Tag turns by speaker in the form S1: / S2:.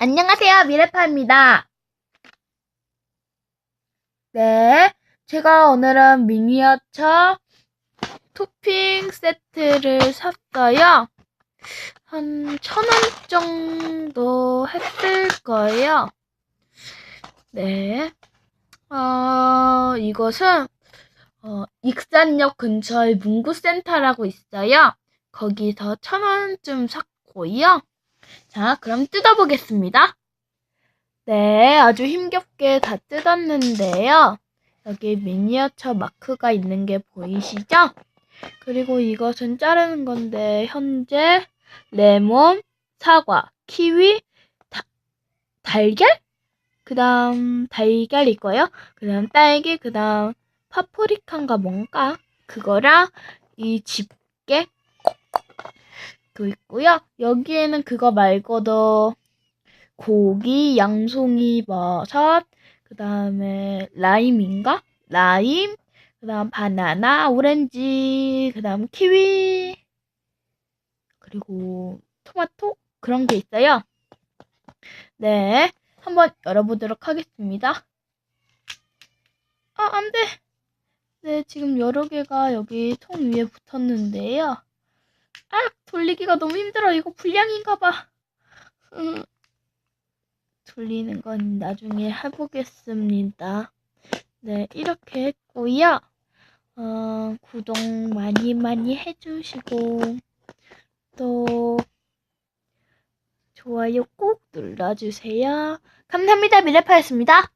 S1: 안녕하세요, 미래파입니다. 네, 제가 오늘은 미니어처 토핑 세트를 샀어요. 한 천 원 정도 했을 거예요. 네, 어, 이것은 어, 익산역 근처에 문구센터라고 있어요. 거기서 천 원쯤 샀고요. 자, 그럼 뜯어보겠습니다. 네, 아주 힘겹게 다 뜯었는데요. 여기 미니어처 마크가 있는 게 보이시죠? 그리고 이것은 자르는 건데, 현재 레몬, 사과, 키위, 다- 달걀? 그 다음 달걀 있고요. 그 다음 딸기, 그 다음 파프리카인가 뭔가? 그거랑 이 집게 도 있고요. 여기에는 그거 말고도 고기, 양송이 버섯, 그 다음에 라임인가? 라임, 그 다음 바나나, 오렌지, 그 다음 키위, 그리고 토마토? 그런 게 있어요. 네, 한번 열어보도록 하겠습니다. 아, 안 돼! 네, 지금 여러 개가 여기 통 위에 붙었는데요. 아, 돌리기가 너무 힘들어. 이거 불량인가 봐. 음, 돌리는 건 나중에 해보겠습니다. 네, 이렇게 했고요. 어, 구독 많이 많이 해주시고, 또, 좋아요 꼭 눌러주세요. 감사합니다. 미래파였습니다.